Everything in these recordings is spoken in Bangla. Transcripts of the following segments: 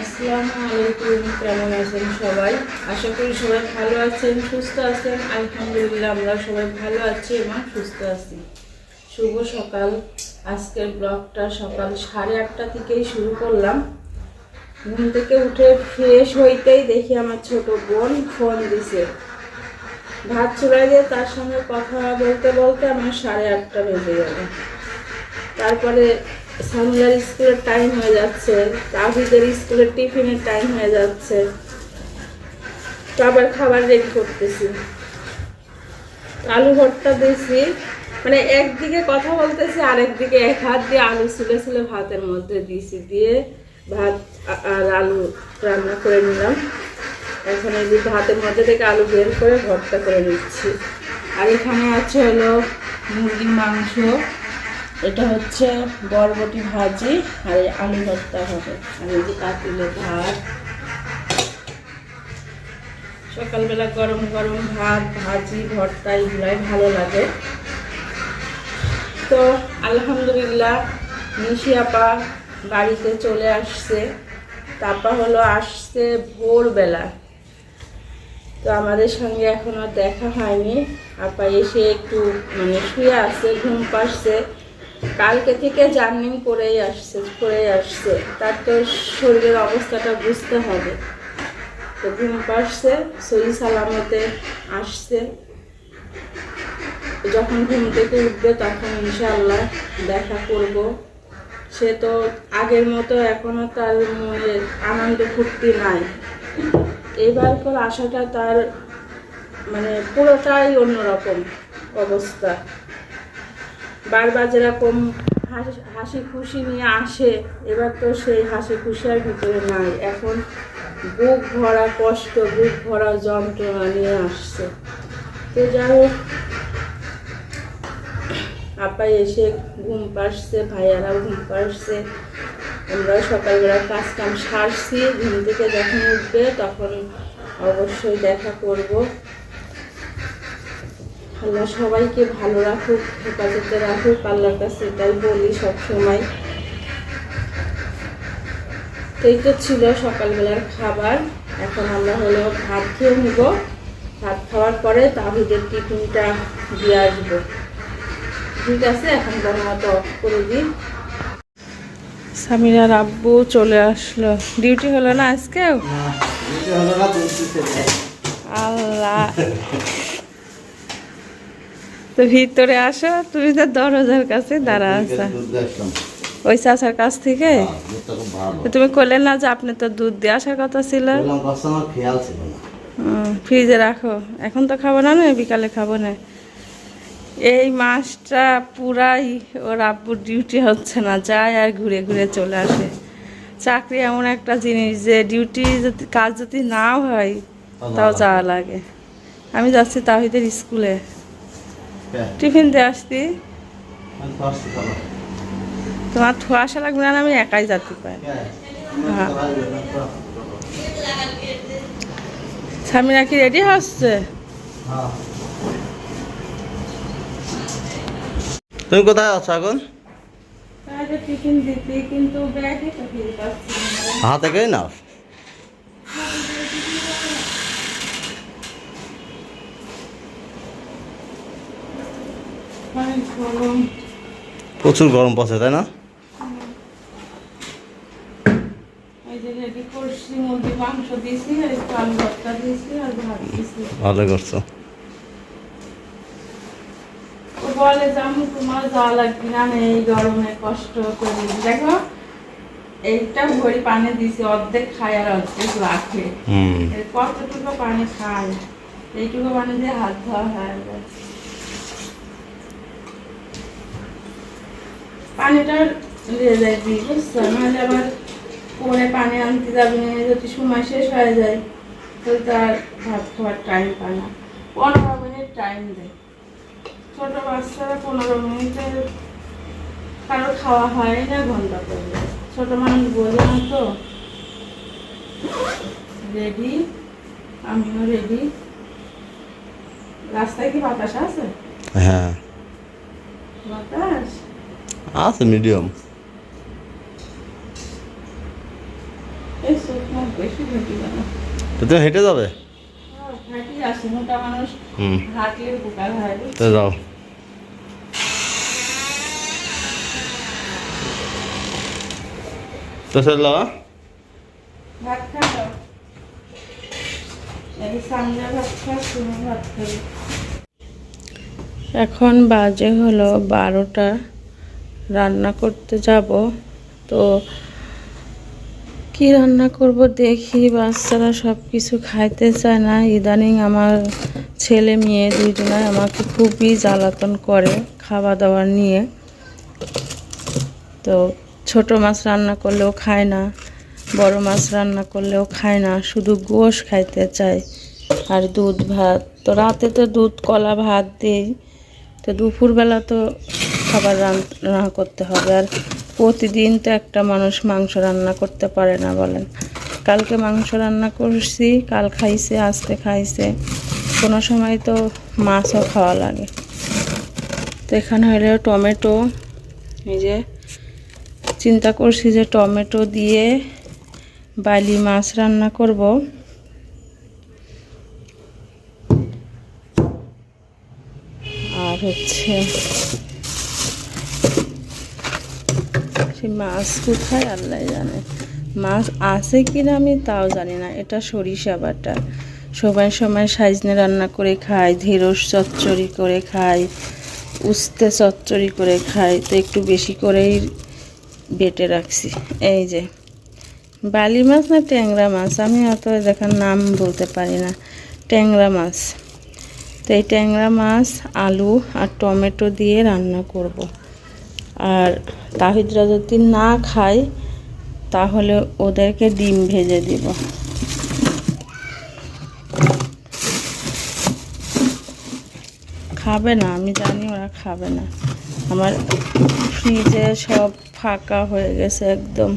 আসসালামু আলাইকুম কেমন আছেন সবাই? আশা করি সবাই ভালো আছেন, সুস্থ আছেন। আলহামদুলিল্লাহ, আমরা সবাই ভালো আছি এবং সুস্থ আছি। শুভ সকাল। আজকের ব্লগটা সকাল সাড়ে আটটা থেকেই শুরু করলাম। ঘুম থেকে উঠে ফ্রেশ হইতেই দেখি আমার ছোট বোন ফোন দিছে। ভাত চুলাই দিয়ে তার সঙ্গে কথা বলতে বলতে আমার সাড়ে আটটা বেজে গেল। তারপরে সামিয়ার স্কুলের টাইম হয়ে যাচ্ছে তাহিদের স্কুলের টিফিনের টাইম হয়ে যাচ্ছে। তো আবার খাবার রেডি করতেছি। আলু ভর্তা দিয়েছি। মানে একদিকে কথা বলতেছি, আরেকদিকে এক হাত দিয়ে আলু ছিলে ছিলে ভাতের মধ্যে দিয়েছি। দিয়ে ভাত আর আলু রান্না করে নিলাম। এখন এই ভাতের মধ্যে থেকে আলু বের করে ভর্তা করে নিচ্ছি। আর এখানে আছে হলো মুরগির মাংস। এটা হচ্ছে বরবটি ভাজি আর এই আলু ভর্তা হবে। আর এই যে ভাত। সকালবেলা গরম গরম ভাত, ভাজি, ভর্তা এগুলাই ভালো লাগে। তো আলহামদুলিল্লাহ, নিশি আপা বাড়িতে চলে আসছে। তাপা হলো আসছে ভোরবেলা। তো আমাদের সঙ্গে এখনও দেখা হয়নি। আপা এসে একটু মানে শুয়ে আসছে ঘুম পাচ্ছে কালকে থেকে জার্নিং করেই আসছে করেই আসছে। তার তো শরীরের অবস্থাটা বুঝতে হবে। তো ঘুম পাচ্ছে সই সালামতে আসছে। যখন ঘুম থেকে উঠবে তখন ইনশাআল্লাহ দেখা করব। সে তো আগের মতো এখনও তার মনে আনন্দ ফুর্তি নাই। এবার পর আসাটা তার মানে পুরোটাই অন্যরকম অবস্থা। বারবার যেরকম হাসি হাসি খুশি নিয়ে আসে, এবার তো সেই হাসি খুশি আর ভিতরে নাই। এখন বুক ভরা কষ্ট, বুক ভরা যন্ত্রণা নিয়ে আসছে। তো যাই হোক আপা এসে ঘুম পাড়ছে, ভাইয়ারাও ঘুম পাড়ছে। আমরা সকালবেলা কাজ কাম সারছি, ঘুম থেকে যখন উঠবে তখন অবশ্যই দেখা করব। আল্লাহ সবাইকে ভালো রাখুক হেফাজতে রাখুক আল্লাহর কাছে এটাই বলি সবসময়। তো এই তো ছিল সকালবেলার খাবার। এখন আমরা হলো ভাত খেয়ে নিব। ভাত খাওয়ার পরে তাহিদের টিফিনটা দিয়ে আসব। ঠিক আছে এখন মতো অফ করে দিই। সামিরার আব্বু চলে আসলো। ডিউটি হলো না আজকেও? আল্লাহ। তো ভিতরে আসো তুমি তো দরজার কাছে দাঁড়া আছো। ওই চাচার কাছ থেকে? তো তুমি করলে না যে আপনি তো দুধ দিয়ে আসার কথা ছিল। ফ্রিজে রাখো। এখন তো খাব না না বিকালে খাব না। এই মাসটা পুরাই ওর আব্বুর ডিউটি হচ্ছে না যায় আর ঘুরে ঘুরে চলে আসে। চাকরি এমন একটা জিনিস যে ডিউটি যদি কাজ যদি নাও হয় তাও যাওয়া লাগে। আমি যাচ্ছি তাহিদের স্কুলে। টিফিন দিয়ে আসতি। তোমার থোয়া আসা লাগবে না আমি একাই যেতে পারি। সামিনা কি রেডি হচ্ছে? তুমি কোথায় আছো এখন। হাতে গেই নাও? প্রচুর গরম পড়ছে তাই না? যে ভালো করছ। বলে জামু তোমার যাওয়া লাগবে না আমি এই গরমে কষ্ট করে দেখো এইটা ভরি পানি দিয়েছি অর্ধেক খায় আর অর্ধেক রাখে। কতটুকু পানি খায় এইটুকু পানি দিয়ে হাত ধোয়া হয় পানিটা নিয়ে যায় দিই বুঝছ? নাহলে আবার পরে পানি আনতে যাবে যদি সময় শেষ হয়ে যায় তাহলে তার ভাত খাওয়ার টাইম পায় না। পনেরো মিনিট টাইম দেয় ছোট বাচ্চারা পনেরো মিনিটে কারও খাওয়া হয় না ঘণ্টা যায়। ছোট মানুষ বোঝে না তো। রেডি আমিও রেডি রাস্তায় কি বাতাস আছে? হ্যাঁ। বাতাস? আছে মিডিয়াম তুমি হেঁটে যাবে? আসে হুম। হয়। তো যাও। তো চলো খাবে। এখন বাজে হলো বারোটা। রান্না করতে যাব। তো কি রান্না করব দেখি, বাচ্চারা সব কিছু খাইতে চায় না। ইদানিং আমার ছেলে মেয়ে দুইজনাই আমাকে খুবই জ্বালাতন করে খাওয়া দাওয়া নিয়ে। তো ছোট মাছ রান্না করলেও খায় না, বড় মাছ রান্না করলেও খায় না, শুধু গোশ খাইতে চায় আর দুধ ভাত। তো রাতে তো দুধ, কলা ভাত দিই। তো দুপুরবেলা তো খাবার রান্না করতে হবে। আর প্রতিদিন তো একটা মানুষ মাংস রান্না করতে পারে না বলেন। কালকে মাংস রান্না করছি, কাল খাইছে, আজকে খাইছে। কোনো সময় তো মাছও খাওয়া লাগে। তো এখানে হলো টমেটো। এই যে চিন্তা করছি যে টমেটো দিয়ে বালি মাছ রান্না করব। আর হচ্ছে সে মাছ কোথায় আল্লাহ জানে? মাছ আছে কিনা আমি তাও জানি না। এটা সরিষা বাটা। সবাই সময় সাইজনে রান্না করে খাই ধীরস চচ্চড়ি করে খাই, উস্তে চচ্চড়ি করে খাই। তো একটু বেশি করেই বেটে রাখছি। এই যে, বালি মাছ না ট্যাংরা মাছ? আমি অত দেখার নাম বলতে পারি না। ট্যাংরা মাছ। তো এই ট্যাংরা মাছ, আলু আর টমেটো দিয়ে রান্না করব। আর তাহিদরা যদি না খায়, তাহলে ওদেরকে ডিম ভেজে দিব। খাবে না, আমি জানি ওরা খাবে না। আমার ফ্রিজে সব ফাঁকা হয়ে গেছে একদম।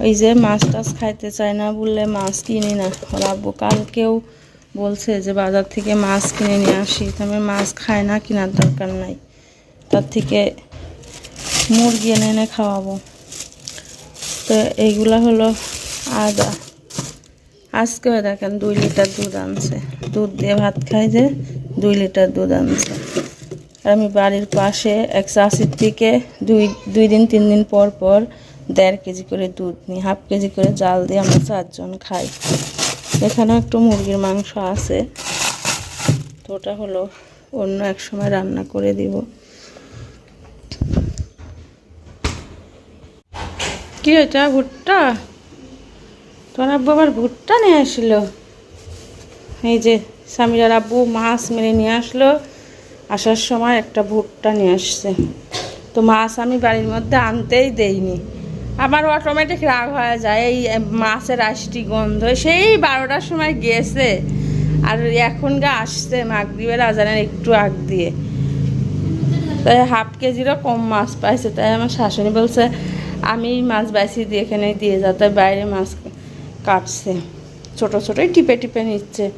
ওই যে মাছ টাছ খাইতে চায় না বললে মাছ কিনি না। ওর আব্বু কালকেও বলছে যে বাজার থেকে মাছ কিনে নিয়ে আসি। তো আমি মাছ খাই না, কেনার দরকার নাই। তার থেকে মুরগি এনে এনে খাওয়াবো। তো এইগুলা হলো আদা। আজকেও দেখেন দুই লিটার দুধ আনছে। দুধ দিয়ে ভাত খাই যে দুই লিটার দুধ আনছে। আমি বাড়ির পাশে এক চাষির থেকে দুই দুই দিন, তিন দিন পর পর দেড় কেজি করে দুধ নিই। হাফ কেজি করে জাল দিয়ে আমরা চারজন খাই। এখানেও একটু মুরগির মাংস আছে। তো ওটা হলো অন্য এক সময় রান্না করে দিব। কি এটা ভুট্টা। তোর আব্বু আবার ভুট্টা নিয়ে আসলো? এই যে স্বামীর আব্বু মাছ মেরে নিয়ে আসলো, আসার সময় একটা ভুট্টা নিয়ে আসছে। তো মাছ আমি বাড়ির মধ্যে আনতেই দেইনি। আমার অটোমেটিক রাগ হয়ে যায়, এই মাছের আষ্টি গন্ধ। সেই বারোটার সময় গেছে আর এখন গা আসছে মাগরীবের আজানের একটু আগ দিয়ে। তাই হাফ কেজিরও কম মাছ পাইছে, তাই আমার শাশুড়ি বলছে আমি মাছ বাইসি দিয়ে এখানে দিয়ে যাও। তাই বাইরে মাছ কাটছে। ছোট ছোটোই টিপে টিপে নিচ্ছে।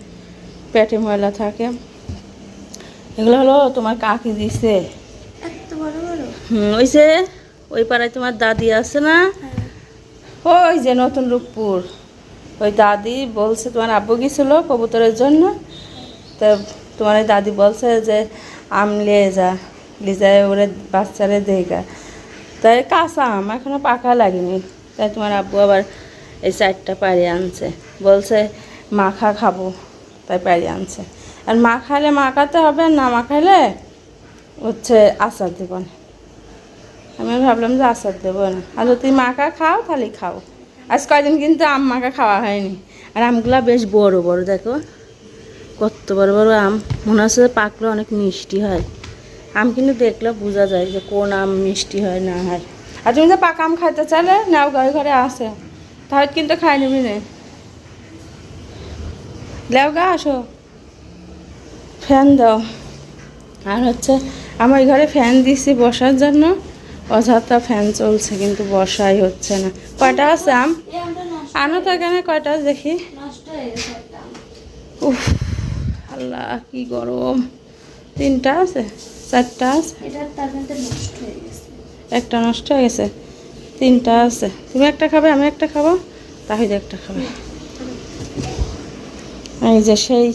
পেটে ময়লা থাকে। এগুলো হলো তোমার কাকি দিছে। হুম ওই যে ওই পাড়ায় তোমার দাদি আছে না? ওই যে নতুন রূপপুর। ওই দাদি বলছে তোমার আব্বু গেছিল কবুতরের জন্য। তো তোমার এই দাদি বলছে যে আম লিয়ে যা। লিজায় ওরে বাচ্চারে দেখা তাই কাঁচা আম এখনও পাকা লাগেনি। তাই তোমার আব্বু আবার এই চারটা পাড়ি আনছে। বলছে, মাখা খাব। তাই পাড়ি আনছে। আর মা খাইলে মাখাতে হবে না মাখাইলে হচ্ছে আচার দেব না। আমি ভাবলাম যে আচার দেবো না। আর যদি মাখা খাও, তাহলে খাও। আজ কয়দিন কিন্তু আম মাখা খাওয়া হয়নি। আর আমগুলা বেশ বড় বড়, দেখো। কত বড় বড় আম। মনে হচ্ছে পাকলে অনেক মিষ্টি হয়। আম কিন্তু দেখলে বোঝা যায় যে কোন আম মিষ্টি হয় না হয়। আর তুমি যে পাকা আম খাইতে চাইলে নাও, ঘরে ঘরে আসে তাহলে কিন্তু খাই নিবি না। গা, আসো। ফ্যান দাও। আর হচ্ছে আমার ঘরে ফ্যান দিছি বসার জন্য। অযথা ফ্যান চলছে কিন্তু বসাই হচ্ছে না। কয়টা আছে আম? আনো তো এখানে কয়টা দেখি। উফ, আল্লাহ, কি গরম। তিনটা আছে? চারটা আছে? হয়ে একটা নষ্ট হয়ে গেছে? তিনটা আছে। তুমি একটা খাবে আমি একটা খাব? তাহিদ একটা খাবে। এই যে সেই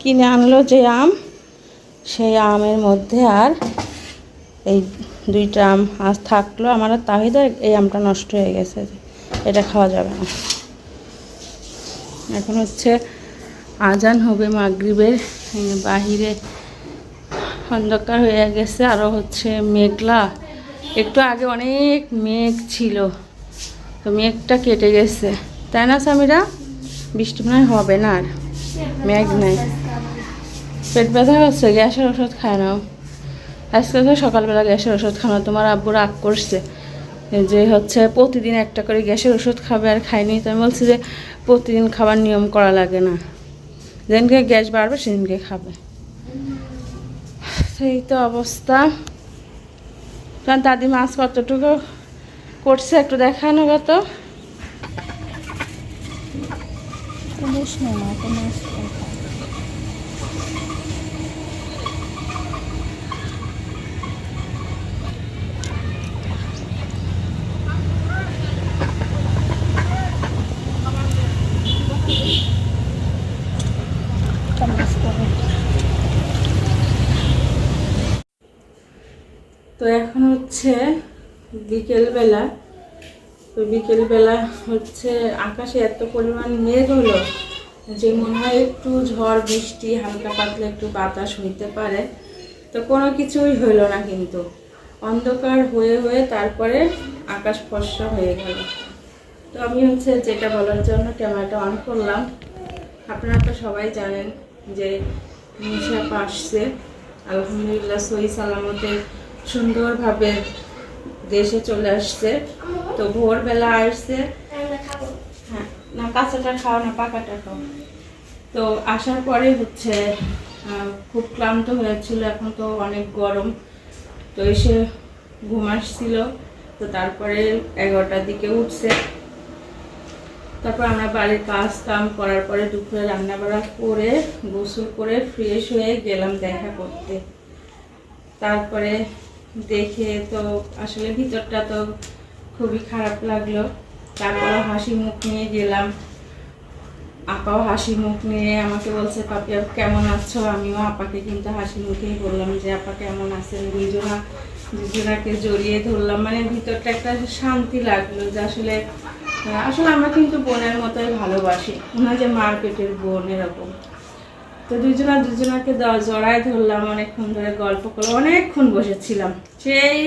কিনে আনলো যে আম সেই আমের মধ্যে আর এই দুইটা আম আজ থাকল। আমার আর তাহিদের এই আমটা নষ্ট হয়ে গেছে। এটা খাওয়া যাবে না। এখন হচ্ছে আজান হবে মাগরিবের বাহিরে অন্ধকার হয়ে গেছে আরও হচ্ছে মেঘলা। একটু আগে অনেক মেঘ ছিল, তো মেঘটা কেটে গেছে। তাই না, স্বামীরা? বৃষ্টি মনে হবে না আর। মেঘ নাই। পেট ব্যথা হচ্ছে গ্যাসের ওষুধ খায় নাও। আজকে তো সকালবেলা গ্যাসের ওষুধ খানো তোমার আব্বু রাগ করছে যে হচ্ছে প্রতিদিন একটা করে গ্যাসের ওষুধ খাবে আর খায়নি। তো আমি বলছি যে প্রতিদিন খাবার নিয়ম করা লাগে না। যেদিনকে গ্যাস বাড়বে, সেদিনকে খাবে। সেই তো অবস্থা। কারণ দাদি মাছ কতটুকু করছে একটু দেখানো গত তো। এখন হচ্ছে বিকেলবেলা, তো বিকেলবেলা হচ্ছে আকাশে এত পরিমাণ মেঘ হলো যে মনে হয় একটু ঝড়, বৃষ্টি, হালকা পাতলা একটু বাতাস হইতে পারে। তো কোনো কিছুই হইল না কিন্তু। অন্ধকার হয়ে হয়ে তারপরে আকাশ ফর্সা হয়ে গেল। তো আমি হচ্ছে যেটা বলার জন্য ক্যামেরাটা অন করলাম। আপনারা তো সবাই জানেন যে নিশাপ আসছে। আলহামদুলিল্লাহ সহি সালামতে সুন্দরভাবে দেশে চলে আসছে। তো ভোরবেলা আসছে। হ্যাঁ না কাঁচাটা খাও না পাকাটা খাও। তো আসার পরে হচ্ছে খুব ক্লান্ত হয়েছিল। এখন তো অনেক গরম। তো এসে ঘুম আসছিল। তো তারপরে এগারোটার দিকে উঠছে। তারপর আমরা বাড়ির কাজ কাম করার পরে দুপুরে রান্না বাড়া করে গোসল করে ফ্রেশ হয়ে গেলাম দেখা করতে। তারপরে দেখে তো আসলে ভিতরটা তো খুবই খারাপ লাগল। তারপরে হাসি মুখ নিয়ে গেলাম। আপাও হাসি মুখ নিয়ে আমাকে বলছে, পাপি কেমন আছো? আমিও আপাকে কিন্তু হাসি মুখেই বললাম যে, আপা কেমন আছেন? দুইজনা দুজনাকে জড়িয়ে ধরলাম। মানে ভিতরটা একটা শান্তি লাগল যে আসলে আসলে আমরা কিন্তু বোনের মতোই ভালোবাসি। ওনা যে মার পেটের বোন এরকম। তো দুজনা দুজনাকে জড়ায় ধরলাম অনেকক্ষণ ধরে গল্প করলাম অনেকক্ষণ বসেছিলাম। সেই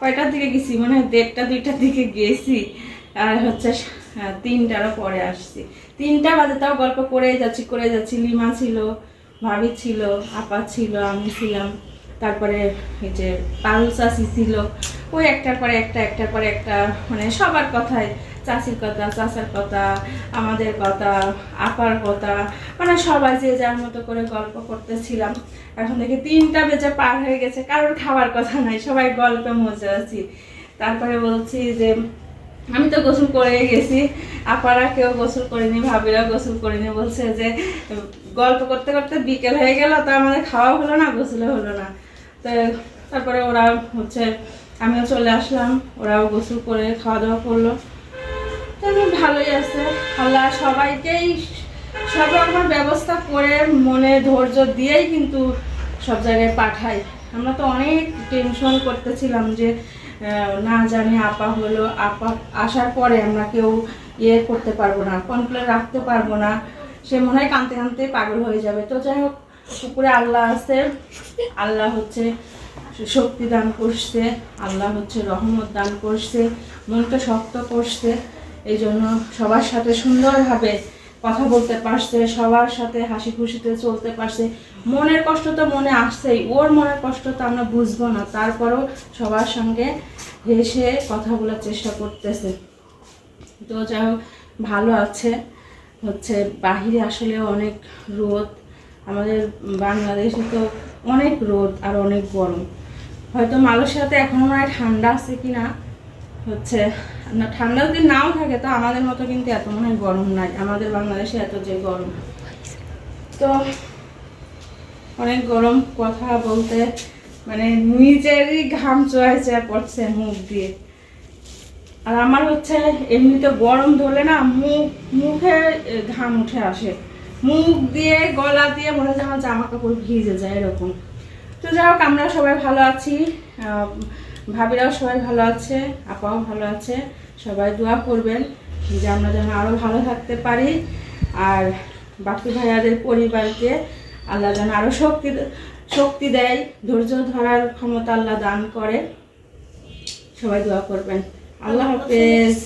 কয়টার দিকে গেছি? মানে দেড়টা দুইটার দিকে গেছি। আর হচ্ছে হ্যাঁ, তিনটারও পরে আসছি। তিনটা বাজে তাও গল্প করেই যাচ্ছি করে যাচ্ছি। লিমা ছিল ভাবি ছিল আপা ছিল আমি ছিলাম। তারপরে এই যে চাষি ছিল ওই একটার পরে একটা একটার পরে একটা মানে সবার কথাই চাষির কথা, চাষার কথা, আমাদের কথা, আপার কথা মানে সবাই যে যার মতো করে গল্প করতেছিলাম। এখন দেখি তিনটা বেজে পার হয়ে গেছে, কারোর খাওয়ার কথা নাই, সবাই গল্পে মজা আছি। তারপরে বলছি যে, আমি তো গোসল করে গেছি, আপারা কেউ গোসল করেনি, ভাবিরাও গোসল করেনি, বলছে যে, গল্প করতে করতে বিকেল হয়ে গেল, তো আমাদের খাওয়া হলো না, গোসলে হলো না। তো তারপরে ওরা হচ্ছে, আমিও চলে আসলাম, ওরাও গোসল করে খাওয়া দাওয়া করল। তো ভালোই আছে। আল্লাহ সবাইকেই সব রকমের ব্যবস্থা করে মনে ধৈর্য দিয়েই কিন্তু সব জায়গায় পাঠাই। আমরা তো অনেক টেনশন করতেছিলাম যে না জানি আপা হলো, আপা আসার পরে আমরা কেউ ইয়ে করতে পারব না কমপ্লেন রাখতে পারব না। সে মনে হয় কানতে কানতে পাগল হয়ে যাবে। তো যাই হোক পুকুরে আল্লাহ আছে। আল্লাহ হচ্ছে শক্তি দান করছে, আল্লাহ হচ্ছে রহমত দান করছে, মনটা শক্ত করছে। এই জন্য সবার সাথে সুন্দরভাবে কথা বলতে পারছে, সবার সাথে হাসি খুশিতে চলতে পারছে। মনের কষ্ট তো মনে আসছেই, ওর মনের কষ্ট তো আমরা বুঝব না। তারপরেও সবার সঙ্গে হেসে কথা বলার চেষ্টা করতেছে। তো যাই হোক, ভালো আছে। হচ্ছে বাহিরে আসলে অনেক রোদ। আমাদের বাংলাদেশে তো অনেক রোদ আর অনেক গরম। হয়তো মালয়েশিয়াতে এখন মনে হয় ঠান্ডা আছে কি না হচ্ছে ঠান্ডা যদি নাও থাকে, তো আমাদের মতো কিন্তু এত মনে হয় গরম নাই। আমাদের বাংলাদেশে এত যে গরম। তো, অনেক গরম কথা বলতে মানে নিজেরই ঘাম চোয়ায় চোয়া পড়ছে মুখ দিয়ে। আর আমার হচ্ছে, এমনিতে গরম ধরলে না মুখ, মুখে ঘাম উঠে আসে। মুখ দিয়ে, গলা দিয়ে মনে হয় আমার জামা কাপড় ভিজে যায় এরকম। তো যাই হোক আমরা সবাই ভালো আছি। ভাবিরাও সবাই ভালো আছে, আপাও ভালো আছে, সবাই দোয়া করবেন যে আমরা যেন আরও ভালো থাকতে পারি। আর বাকি ভাইয়াদের পরিবারকে আল্লাহ যেন আরও শক্তি শক্তি দেয়, ধৈর্য ধরার ক্ষমতা আল্লাহ দান করে। সবাই দোয়া করবেন। আল্লাহ হাফেজ।